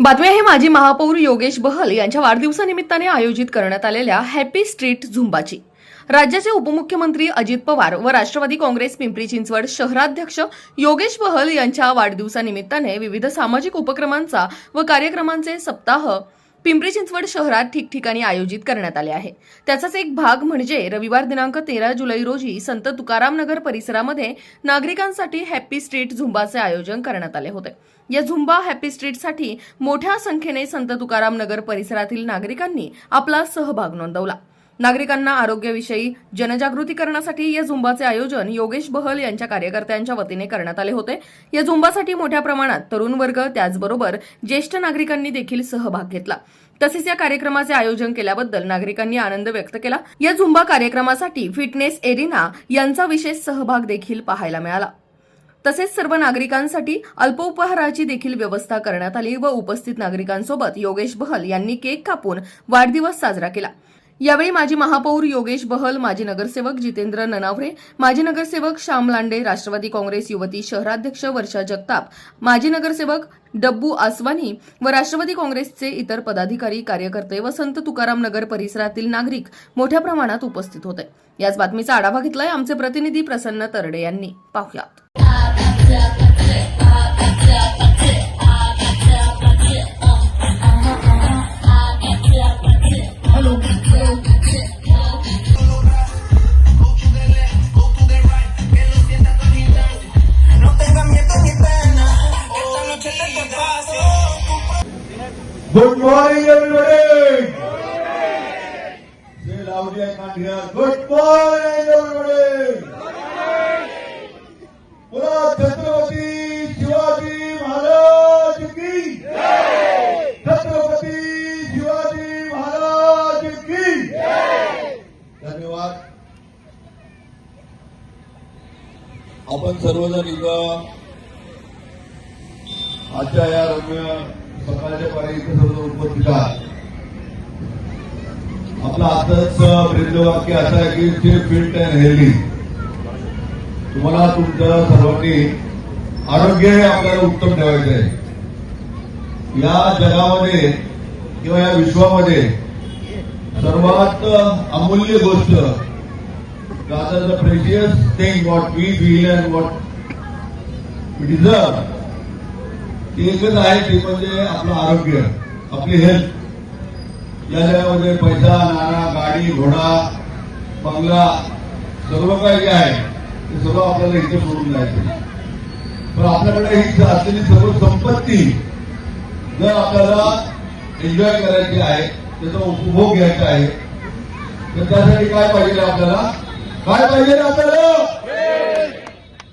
बातमी आहे माजी महापौर योगेश बहल यांच्या वाढदिवसानिमित्ताने आयोजित करण्यात आलेल्या हॅपी स्ट्रीट झुंबाची. राज्याचे उपमुख्यमंत्री अजित पवार व राष्ट्रवादी काँग्रेस पिंपरी चिंचवड शहराध्यक्ष योगेश बहल यांच्या वाढदिवसानिमित्ताने विविध सामाजिक उपक्रमांचा व कार्यक्रमांचे सप्ताह पिंपरी चिंचवड शहरात ठिकठिकाणी आयोजित करण्यात आले आहे. त्याचाच एक भाग म्हणजे रविवार दिनांक तेरा जुलै रोजी संत तुकाराम नगर परिसरामध्ये नागरिकांसाठी हॅपी स्ट्रीट झुंबाचे आयोजन करण्यात आले होते. या झुंबा हॅपी स्ट्रीटसाठी मोठ्या संख्येने संत तुकाराम नगर परिसरातील नागरिकांनी आपला सहभाग नोंदवला. नागरिकांना आरोग्याविषयी जनजागृती करण्यासाठी या झुंबाचे आयोजन योगेश बहल यांच्या कार्यकर्त्यांच्या वतीने करण्यात आले होते. या झुंबासाठी मोठ्या प्रमाणात तरुण वर्ग त्याचबरोबर ज्येष्ठ नागरिकांनी देखील सहभाग घेतला. तसेच या कार्यक्रमाचे आयोजन केल्याबद्दल नागरिकांनी आनंद व्यक्त केला. या झुंबा कार्यक्रमासाठी फिटनेस एरिना यांचा विशेष सहभाग देखील पाहायला मिळाला. तसेच सर्व नागरिकांसाठी अल्प उपहाराची देखील व्यवस्था करण्यात आली व उपस्थित नागरिकांसोबत योगेश बहल यांनी केक कापून वाढदिवस साजरा केला. यावेळी माजी महापौर योगेश बहल माजी नगरसेवक जितेंद्र ननावरे माजी नगरसेवक श्याम लांडे राष्ट्रवादी काँग्रेस युवती शहराध्यक्ष वर्षा जगताप माजी नगरसेवक डब्बू आसवानी व राष्ट्रवादी काँग्रेसचे इतर पदाधिकारी कार्यकर्ते व संत तुकाराम नगर परिसरातील नागरिक मोठ्या प्रमाणात उपस्थित होते. याच बातमीचा आढावा घेतलाय आमचे प्रतिनिधी प्रसन्न तरडे यांनी. पाहुयात. Good morning, everybody. Say loudly, I can't hear. Good morning, everybody. पुन्हा छत्रपती शिवाजी महाराज की छत्रपती शिवाजी महाराज की धन्यवाद आपण सर्वजण इथं आजच्या या रम्य सकाळच्या पारी इथं सर्व उपस्थित आहात आपलं आजच ब्रिंदवाक्य असं आहे की स्टे फिट अँड हेल्दी तुम्हाला तुमच्या सर्वांनी आरोग्य हे आपल्याला उत्तम ठेवायचं आहे. या जगामध्ये किंवा या विश्वामध्ये सर्वात अमूल्य गोष्ट the precious thing thing we feel and and deserve एकच आहे ते म्हणजे आपलं आरोग्य आपली हेल्थ या जगामध्ये पैसा नाणा गाडी घोडा बंगला सर्व काही जे आहे ते सर्व आपल्याला इथे सोडून जायचं. पण आपल्याकडे ही असलेली सर्व संपत्ती जर आपल्याला एन्जॉय करायची आहे त्याचा उपभोग घ्यायचा आहे तर त्यासाठी काय पाहिजे आपल्याला? काय पाहिजे आपल्याला?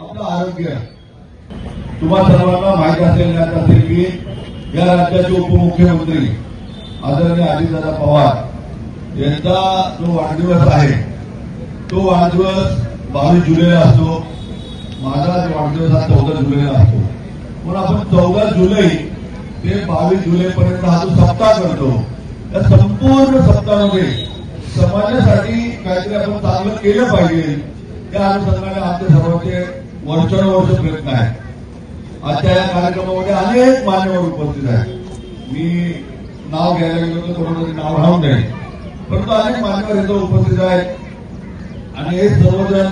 आपलं आरोग्य. तुम्हा सर्वांना माहिती असेल ज्ञात असेल की या राज्याचे उपमुख्यमंत्री आदरणीय अजितदादा पवार यांचा जो वाढदिवस आहे तो वाढदिवस बावीस जुलैला असतो माझा वाढदिवस हा चौदा जुलैला असतो. पण आपण चौदा जुलै ते बावीस जुलैपर्यंत हा जो सप्ताह करतो त्या संपूर्ण सप्ताहामध्ये समाजासाठी काहीतरी आपण चांगलं केलं पाहिजे त्या अनुषंगाने आमचे सर्वांचे वर्षानुवर्ष प्रयत्न आहे आजच्या या कार्यक्रमामध्ये अनेक मान्यवर उपस्थित आहेत. मी नाव घ्यायला गेलो तर कोणाचं नाव राहून जाईल परंतु अनेक मान्यवर इथं उपस्थित आहेत. आणि हे सर्वजण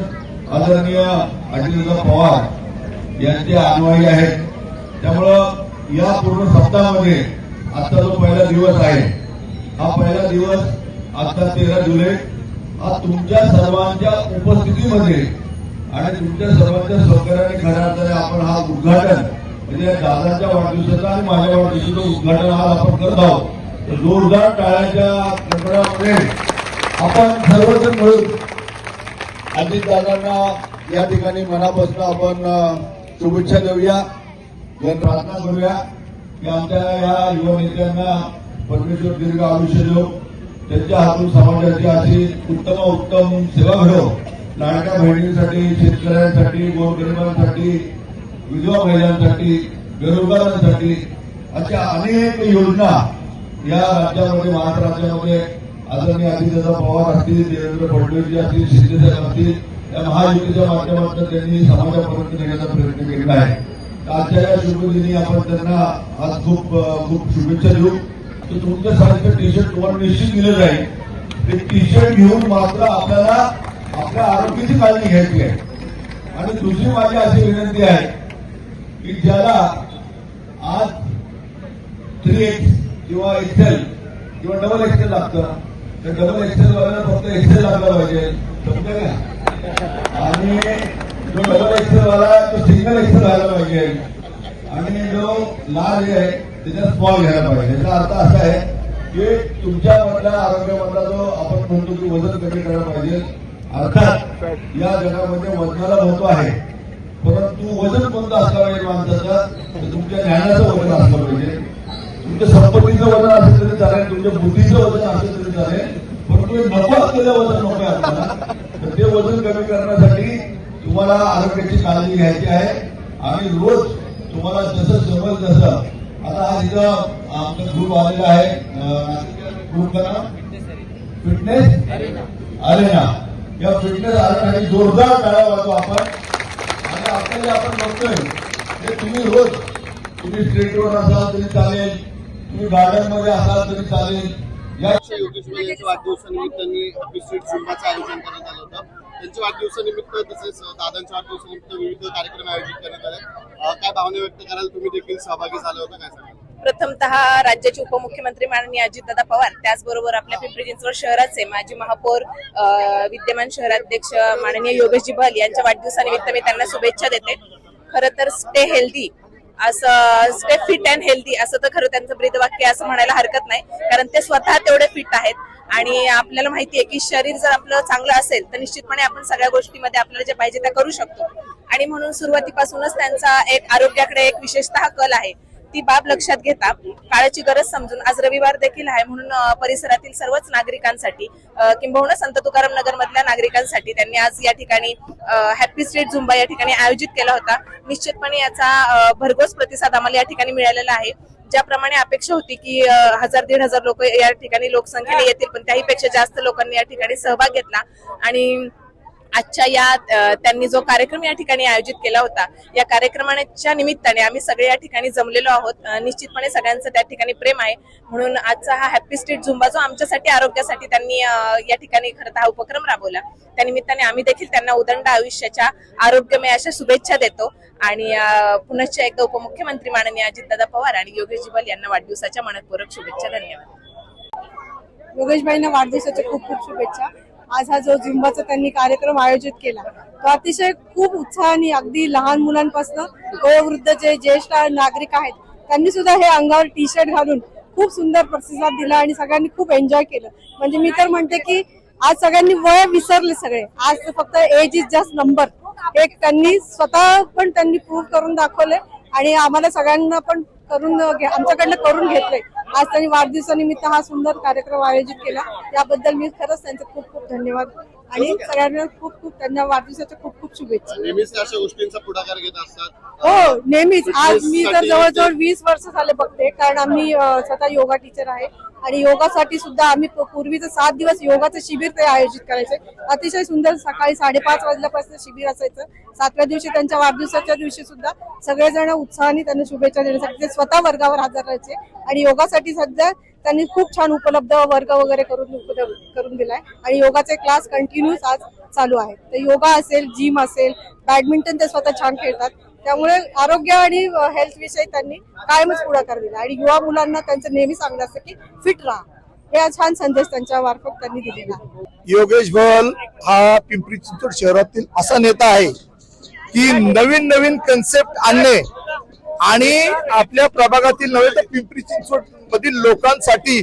आदरणीय अजितदा पवार यांचे अनुयायी आहेत. त्यामुळं या पूर्ण सप्ताहामध्ये आजचा जो पहिला दिवस आहे हा पहिला दिवस आजचा तेरा जुलै हा तुमच्या सर्वांच्या उपस्थितीमध्ये आणि तुमच्या सर्वांच्या सहकार्याने खऱ्या अर्थाने आपण हा उद्घाटन म्हणजे दादाच्या वाढदिवसाचा आणि माझ्या वाढदिवसाचं उद्घाटन आज आपण करत आहोत. तर जोरदार टाळ्याच्या कडकडामध्ये आपण सर्वजण मिळून अजित दादांना या ठिकाणी मनापासून आपण शुभेच्छा देऊया प्रार्थना करूया की आमच्या या युवा नेत्यांना परमेश्वर दीर्घ आयुष्य देऊ त्यांच्या हातून समाजाची अशी उत्तम उत्तम सेवा घडव लाडक्या बहिणींसाठी शेतकऱ्यांसाठी गोरगरिबांसाठी विधवा महिलांसाठी बेरोजगारांसाठी अशा अनेक योजना या राज्यामध्ये महाराष्ट्र राज्यामध्ये आदरणीय अजितदादा पवार असतील देवेंद्र फडणवीस असतील शिंदेसाहेब असतील या महायुतीच्या माध्यमातून त्यांनी समाजापर्यंत नेण्याचा प्रयत्न केलेला आहे. आजच्या या शुभदिनी आपण त्यांना आज खूप खूप शुभेच्छा देऊ. तर तुमच्या टी शर्ट तुम्हाला निश्चित दिलं जाईल. ते टी शर्ट घेऊन मात्र आपल्याला आपल्या आरोग्याची काळजी घ्यायची आहे. आणि दुसरी माझी अशी विनंती आहे की ज्याला आज थ्री एक्स किंवा एक्सेल किंवा डबल एक्सेल लागतं तर डबल एक्सेल वाल्याला फक्त एक्सेल लागला पाहिजे. समजा का? आणि जो डबल एक्सेल वाला तो सिंगल एक्सेल व्हायला पाहिजे. आणि जो लाल आहे त्याच्यात स्मॉल घ्यायला पाहिजे. याचा अर्थ असा आहे की तुमच्या तुमच्यामधल्या आरोग्यामधला जो आपण म्हणतो की वजन कमी करायला पाहिजे अर्थात या जगामध्ये वजनाला महत्त्व आहे. परंतु वजन कोणतं असलं पाहिजे माणसाचं? तर तुमच्या ज्ञानाचं वजन असलं पाहिजे. तुमच्या संपत्तीचं वजन असेल तरी चालेल तुमच्या बुद्धीचं वजन असेल तरी चालेल. परंतु नको असलेलं वजन नको आहे आपल्याला. तर ते वजन कमी करण्यासाठी तुम्हाला आरोग्याची काळजी घ्यायची आहे. आणि रोज तुम्हाला जसं जमल तसं. आता आज इथं आमचा ग्रुप आलेला आहे. ग्रुप का फिटनेस अरेना या फिटनेस आराखड्याची जोरदार टाळ्या वाजवू आपण. आणि आपण जे आपण बघतोय ते तुम्ही रोज तुम्ही स्ट्रीटवर असाल तरी चालेल तुम्ही गार्डनमध्ये असाल तरी चालेल. या स्ट्रीट झुंबाचं आयोजन करण्यात आलं होतं. त्यांच्या वाढदिवसानिमित्त तसेच दादांच्या वाढदिवसानिमित्त विविध कार्यक्रम आयोजित करण्यात आले. काय भावना व्यक्त कराल? तुम्ही देखील सहभागी झाले होता काय सांगाल? प्रथमतः राज्याचे उपमुख्यमंत्री माननीय अजितदादा पवार त्याचबरोबर आपल्या पिंपरी चिंचवड शहराचे माजी महापौर विद्यमान शहराध्यक्ष माननीय योगेशजी बहल यांच्या वाढदिवसानिमित्त मी त्यांना शुभेच्छा देते. खरं तर स्टे हेल्दी असं स्टे फिट अँड हेल्दी असं तर खरं त्यांचं ब्रीदवाक्य असं म्हणायला हरकत नाही. कारण ते स्वतः तेवढे फिट आहेत आणि आपल्याला माहिती आहे की शरीर जर आपलं चांगलं असेल तर निश्चितपणे आपण सगळ्या गोष्टीमध्ये आपल्याला जे पाहिजे त्या करू शकतो. आणि म्हणून सुरुवातीपासूनच त्यांचा एक आरोग्याकडे एक विशेषतः कल आहे. ती बाब लक्षात घेता काळाची गरज समजून आज रविवार देखील आहे म्हणून परिसरातील सर्वच नागरिकांसाठी किंबहुना संत तुकाराम नगर मधल्या नागरिकांसाठी त्यांनी आज या ठिकाणी हॅपी स्ट्रीट झुंबा या ठिकाणी आयोजित केला होता. निश्चितपणे याचा भरघोस प्रतिसाद आम्हाला या ठिकाणी मिळालेला आहे. ज्याप्रमाणे अपेक्षा होती की हजार दीड हजार लोक या ठिकाणी लोकसंख्येने येतील पण त्याहीपेक्षा जास्त लोकांनी या ठिकाणी सहभाग घेतला. आणि आजच्या या त्यांनी जो कार्यक्रम या ठिकाणी आयोजित केला होता या कार्यक्रमाच्या निमित्ताने आम्ही सगळे या ठिकाणी जमलेलो आहोत. निश्चितपणे सगळ्यांचं त्या ठिकाणी प्रेम आहे. म्हणून आजचा हा हॅपी स्ट्रीट झुंबा जो आमच्यासाठी आरोग्यासाठी त्यांनी या ठिकाणी खरं तर हा उपक्रम राबवला. त्या निमित्ताने आम्ही देखील त्यांना उदंड आयुष्याच्या आरोग्यमय अशा शुभेच्छा देतो. आणि पुनश्च एकदा उपमुख्यमंत्री माननीय अजितदादा पवार आणि योगेश जिबल यांना वाढदिवसाच्या मनपूर्वक शुभेच्छा. धन्यवाद. योगेशबाईंना वाढदिवसाच्या खूप खूप शुभेच्छा. आज हा जो झुंबाचा त्यांनी कार्यक्रम आयोजित केला तो अतिशय खूप उत्साहाने अगदी लहान मुलांपासून वयोवृद्ध जे ज्येष्ठ नागरिक आहेत त्यांनी सुद्धा हे अंगावर टी शर्ट घालून खूप सुंदर प्रतिसाद दिला आणि सगळ्यांनी खूप एन्जॉय केलं. म्हणजे मी तर म्हणते की आज सगळ्यांनी वय विसरले सगळे. आज फक्त एज इज जस्ट नंबर एक त्यांनी स्वतः पण त्यांनी प्रूव्ह करून दाखवले आणि आम्हाला सगळ्यांना पण करून आमच्याकडनं करून घेतले आज त्यांनी वाढदिवसानिमित्त हा सुंदर कार्यक्रम आयोजित केला. याबद्दल मी खरंच त्यांचे खूप खूप धन्यवाद. आणि सगळ्यांना खूप खूप त्यांना वाढदिवसाच्या खूप खूप शुभेच्छा. नेहमीच अशा गोष्टींचा पुढाकार घेत असतात. हो नेहमीच. आज मी तर जवळजवळ वीस वर्ष झाले बघते कारण आम्ही स्वतः योगा टीचर आहे. आणि योगासाठी सुद्धा आम्ही पूर्वीचं सात दिवस योगाचं शिबिर ते आयोजित करायचे. अतिशय सुंदर सकाळी साडेपाच वाजल्यापासून शिबिर असायचं. सातव्या दिवशी त्यांच्या वाढदिवसाच्या दिवशी सुद्धा सगळेजण उत्साहाने त्यांना शुभेच्छा देण्यासाठी ते स्वतः वर्गावर हजर राहायचे. आणि योगासाठी सध्या त्यांनी खूप छान उपलब्ध वर्ग वगैरे करून उपलब्ध करून दिलाय. आणि योगाचे क्लास कंटिन्यूस आज चालू आहेत तर योगा असेल जिम असेल बॅडमिंटन ते स्वतः छान खेळतात. त्यामुळे आरोग्य आणि हेल्थ विषयी त्यांनी कायमच पुढाकार दिला. आणि युवा मुलांना त्यांचं नेहमी सांगणं असतं की फिट राहा. हे हा छान संदेश त्यांच्या मार्फत त्यांनी दिलेला आहे. योगेश भल हा पिंपरी चिंचवड शहरातील असा नेता आहे की नवीन नवीन कन्सेप्ट आणणे आणि आपल्या प्रभागातील नव्हे तर पिंपरी चिंचवड मधील लोकांसाठी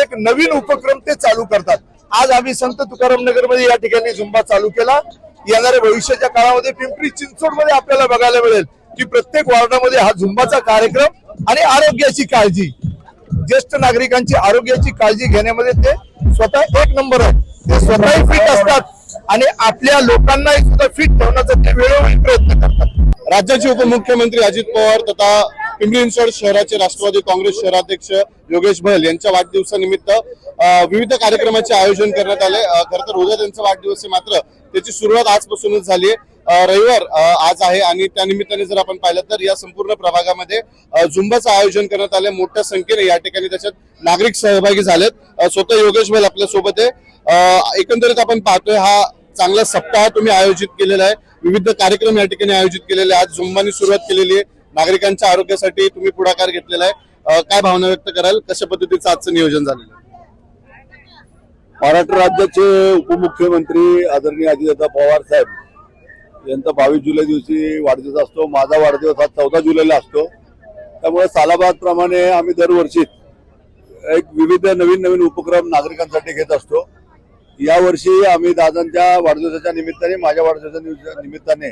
एक नवीन उपक्रम ते चालू करतात. आज आम्ही संत तुकाराम नगरमध्ये या ठिकाणी झुंबा चालू केला. येणाऱ्या भविष्याच्या काळामध्ये पिंपरी चिंचवडमध्ये आपल्याला बघायला मिळेल की प्रत्येक वॉर्डामध्ये हा झुंबाचा कार्यक्रम आणि आरोग्याची काळजी. ज्येष्ठ नागरिकांची आरोग्याची काळजी घेण्यामध्ये ते स्वतः एक नंबर आहे ते स्वतःही फिट असतात आणि आपल्या लोकांनाही सुद्धा फिट ठेवण्याचा ते वेळोवेळी प्रयत्न करतात. राज्याचे उपमुख्यमंत्री अजित पवार तथा पिंपरी चिंचवड शहराचे राष्ट्रवादी काँग्रेस शहराध्यक्ष योगेश बहल यांच्या वाढदिवसानिमित्त विविध कार्यक्रमाचे आयोजन करण्यात आले. खरं तर उद्या त्यांचा वाढदिवस आहे मात्र त्याची सुरुवात आजपासूनच झाली आहे. रविवार आज आहे आणि त्या निमित्ताने जर आपण पाहिलं तर या संपूर्ण प्रभागामध्ये झुंबाचं आयोजन करण्यात आलं मोठ्या संख्येने या ठिकाणी त्याच्यात नागरिक सहभागी झालेत. स्वतः योगेश बैल आपल्यासोबत आहे एकंदरीत आपण पाहतोय हा चांगला सप्ताह तुम्ही आयोजित केलेला आहे. विविध कार्यक्रम या ठिकाणी आयोजित केलेले आहेत. आज झुंबाने सुरुवात केलेली आहे. नागरिकांच्या आरोग्यासाठी तुम्ही पुढाकार घेतलेला आहे. काय भावना व्यक्त कराल? कशा पद्धतीचं आजचं नियोजन झालेलं आहे? महाराष्ट्र राज्याचे उपमुख्यमंत्री आदरणीय अजितदा पवार साहेब यांचा बावीस जुलै दिवशी वाढदिवस असतो. माझा वाढदिवस हा चौदा जुलैला असतो. त्यामुळे सालाबाद प्रमाणे आम्ही दरवर्षी एक विविध नवीन नवीन उपक्रम नागरिकांसाठी घेत असतो. यावर्षी आम्ही दादांच्या वाढदिवसाच्या निमित्ताने माझ्या वाढदिवसाच्या निमित्त- निमित्ताने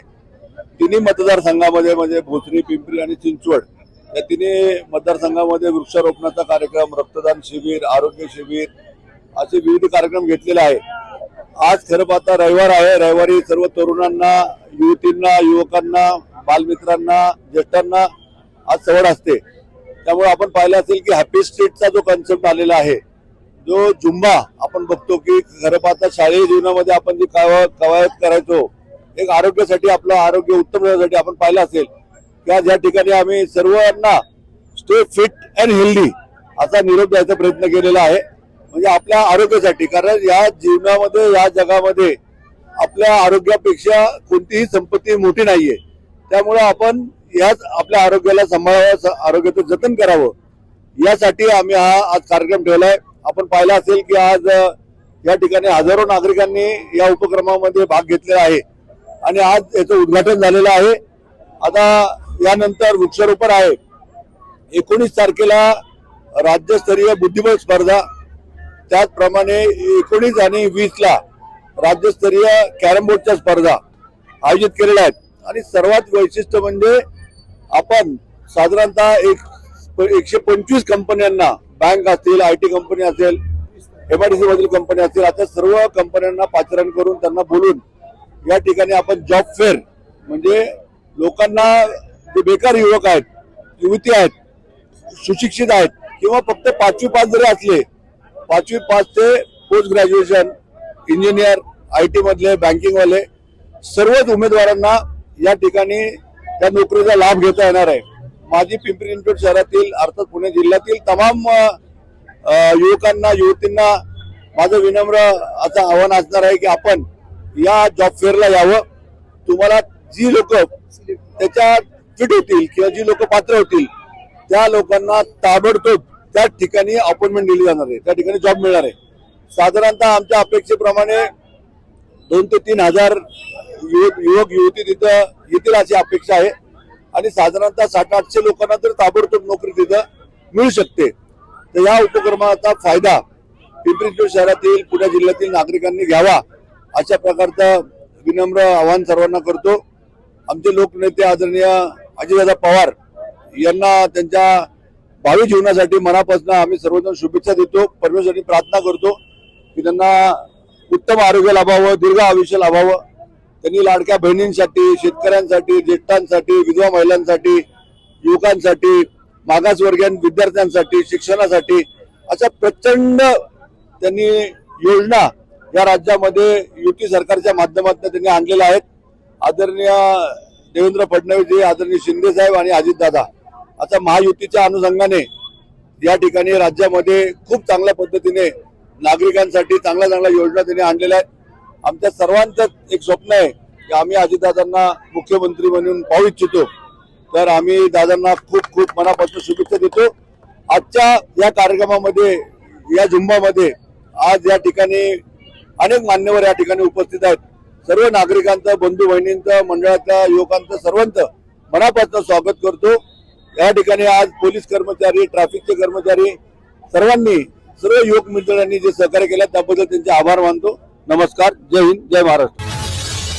तिन्ही मतदारसंघामध्ये म्हणजे भोसरी पिंपरी आणि चिंचवड या तिन्ही मतदारसंघामध्ये वृक्षारोपणाचा कार्यक्रम रक्तदान शिबिर आरोग्य शिबिर असे विविध कार्यक्रम घेतलेले आहे आज खरं पाहता रविवार आहे. रविवारी सर्व तरुणांना युवतींना युवकांना बालमित्रांना ज्येष्ठांना आज सवड असते. त्यामुळे आपण पाहिलं असेल की हॅपी स्ट्रीटचा जो कन्सेप्ट आलेला आहे जो जुंबा आपण बघतो की खरं पाहता शालेय जीवनामध्ये आपण जी कवायत करायचो एक आरोग्यासाठी आपलं आरोग्य उत्तम राहण्यासाठी आपण पाहिलं असेल. त्या ज्या या ठिकाणी आम्ही सर्वांना स्टे फिट अँड हेल्दी असा निरोप द्यायचा प्रयत्न केलेला आहे. म्हणजे आपल्या आरोग्यासाठी कारण या जीवनामध्ये या जगामध्ये आपल्या आरोग्यापेक्षा कोणतीही संपत्ती मोठी नाहीये. त्यामुळे आपण याच आपल्या आरोग्याला सांभाळावं आरोग्याचं जतन करावं. यासाठी आम्ही हा आज कार्यक्रम ठेवलाय. आपण पाहिलं असेल की आज या ठिकाणी हजारो नागरिकांनी या उपक्रमामध्ये भाग घेतलेला आहे. आणि आज याचं उद्घाटन झालेलं आहे. आता यानंतर वृक्षारोपण आहे. एकोणीस तारखेला राज्यस्तरीय बुद्धिबळ स्पर्धा. त्याचप्रमाणे एकोणीस आणि वीसला राज्यस्तरीय कॅरम बोर्डच्या स्पर्धा आयोजित केलेल्या आहेत. आणि सर्वात वैशिष्ट्य म्हणजे आपण साधारणतः एक एकशे पंचवीस कंपन्यांना बँक असतील आय टी कंपनी असेल एमआयडीसी मधील कंपनी असतील आता सर्व कंपन्यांना पाचारण करून त्यांना बोलून या ठिकाणी आपण जॉब फेअर म्हणजे लोकांना जे बेकार युवक आहेत युवती आहेत सुशिक्षित आहेत किंवा फक्त पाचवी पास जरी असले पाचवी पाच ते post graduation engineer I T मधले सर्वच उमेदवारांना या ठिकाणी त्या नोकरीचा लाभ घेता येणार आहे. माझी पिंपरी चिंचवड शहरातील अर्थात पुणे जिल्ह्यातील तमाम युवकांना युवतींना माझं विनम्र असं आव्हान असणार आहे की आपण या जॉब फेअरला यावं. तुम्हाला जी लोक त्याच्या फिट होतील किंवा जी लोक पात्र होतील त्या लोकांना ताबडतोब त्या ठिकाणी अपॉइंटमेंट दिली जाणार आहे. त्या ठिकाणी जॉब मिळणार आहे. साधारणतः आमच्या अपेक्षेप्रमाणे दोन ते तीन हजार युवक युवक युवती तिथं येतील अशी अपेक्षा आहे. आणि साधारणतः साठ आठशे लोकांना तर ताबडतोब नोकरी तिथं मिळू शकते. तर या उपक्रमाचा फायदा पिंपरी चिंचवड शहरातील पुणे जिल्ह्यातील नागरिकांनी घ्यावा. अशा प्रकारचं विनम्र आवाहन सर्वांना करतो. आमचे लोकनेते आदरणीय अजितदादा पवार यांना त्यांच्या भावी जीवनासाठी मनापासून आम्ही सर्वजण शुभेच्छा देतो परमेश्वरांनी प्रार्थना करतो की त्यांना उत्तम आरोग्य लाभावं दीर्घ आयुष्य लाभावं. त्यांनी लाडक्या बहिणींसाठी शेतकऱ्यांसाठी ज्येष्ठांसाठी विधवा महिलांसाठी युवकांसाठी मागासवर्गीय विद्यार्थ्यांसाठी शिक्षणासाठी अशा प्रचंड त्यांनी योजना या राज्यामध्ये युती सरकारच्या माध्यमातून त्यांनी आणलेल्या आहेत. आदरणीय देवेंद्र फडणवीस आदरणीय शिंदे साहेब आणि अजितदादा. आता महायुतीच्या अनुषंगाने या ठिकाणी राज्यामध्ये खूप चांगल्या पद्धतीने नागरिकांसाठी चांगल्या चांगल्या योजना त्यांनी आणलेल्या आहेत. आमच्या सर्वांचं एक स्वप्न आहे की आम्ही अजितदादांना मुख्यमंत्री म्हणून पाहू इच्छितो. तर आम्ही दादांना खूप खूप मनापासून शुभेच्छा देतो. आजच्या या कार्यक्रमामध्ये या झुंबामध्ये आज या ठिकाणी अनेक मान्यवर या ठिकाणी उपस्थित आहेत. सर्व नागरिकांचं बंधू बहिणींचं मंडळातल्या युवकांचं सर्वांचं मनापासून स्वागत करतो. या ठिकाणी आज पोलीस कर्मचारी ट्रॅफिकचे कर्मचारी सर्वांनी सर्व युवक मित्रांनी जे सहकार्य केलं त्याबद्दल त्यांचे आभार मानतो. नमस्कार. जय हिंद जय महाराष्ट्र.